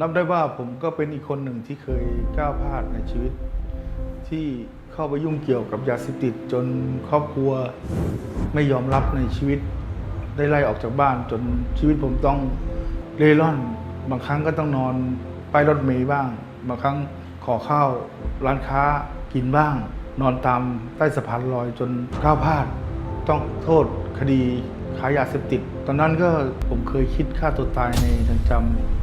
นับได้ว่าผมก็เป็นอีกคนหนึ่งที่เคยก้าวพลาดในชีวิต ที่เข้าไปยุ่งเกี่ยวกับยาเสพติดจนครอบครัวไม่ยอมรับในชีวิต ได้ไล่ออกจากบ้านจนชีวิตผมต้องเร่ร่อน บางครั้งก็ต้องนอนป้ายรถเมย์บ้าง บางครั้งขอข้าวร้านค้ากินบ้าง นอนตามใต้สะพานลอยจนก้าวพลาด ต้องโทษคดีค้ายาเสพติด ตอนนั้นก็ผมเคยคิดฆ่าตัวตายในเรือนจำ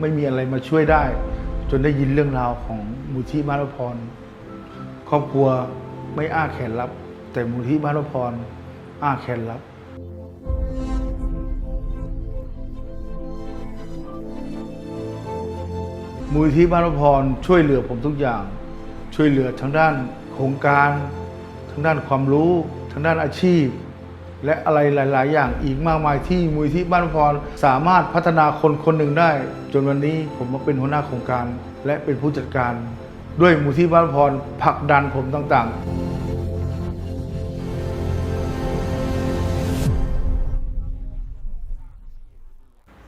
ไม่มีอะไรมาช่วยได้ จนได้ยินเรื่องราวของมูลที่มานพร ครอบครัวไม่อ้าแขนรับ แต่มูลที่มานพร อ้าแขนรับมูลที่มานพรช่วยเหลือผมทุกอย่าง ช่วยเหลือทั้งด้านโครงการ ทางด้านความรู้ทั้งด้านอาชีพ และอะไรหลาย ๆ อย่างอีกมากมายที่มูลที่บ้านพรสามารถพัฒนาคนคนหนึ่งได้ จนวันนี้ผมมาเป็นหัวหน้าโครงการ และเป็นผู้จัดการ ด้วยมูลที่บ้านพรผลักดันผมต่าง ๆ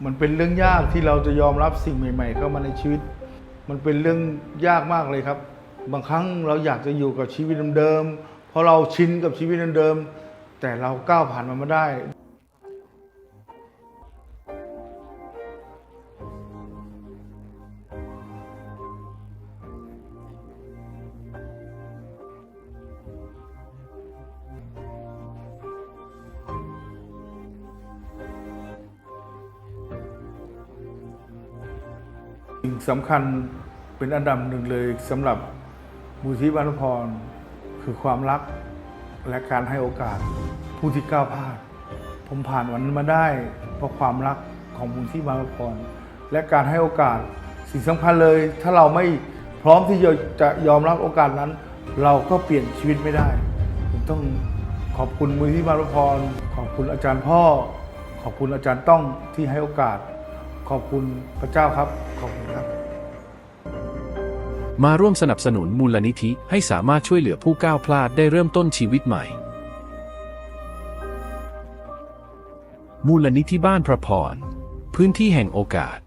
มันเป็นเรื่องยากที่เราจะยอมรับสิ่งใหม่ ๆ เข้ามาในชีวิต มันเป็นเรื่องยากมากเลยครับ บางครั้งเราอยากจะอยู่กับชีวิตเดิม พราะเราชินกับชีวิตเดิมๆแต่เราก้าวผ่านมันมาได้ สิ่งสำคัญเป็นอันดับหนึ่งเลยสำหรับมูลที่บ้านพร คือความรักและการให้โอกาสผู้ที่ก้าวพลาด ผมผ่านวันนั้นมาได้ เพราะความรักของมูลที่บานพรและการให้โอกาสสิ่งสำคัญเลย ถ้าเราไม่พร้อมที่จะยอมรับโอกาสนั้น เราก็เปลี่ยนชีวิตไม่ได้ ผมต้องขอบคุณมูลที่บ้านพรขอบคุณอาจารย์พ่อ ขอบคุณอาจารย์ต้องที่ให้โอกาส ขอบคุณพระเจ้าครับ ขอบคุณครับ มาร่วมสนับสนุนมูลนิธิให้สามารถช่วยเหลือผู้ก้าวพลาดได้เริ่มต้นชีวิตใหม่ มูลนิธิบ้านพระพร พื้นที่แห่งโอกาส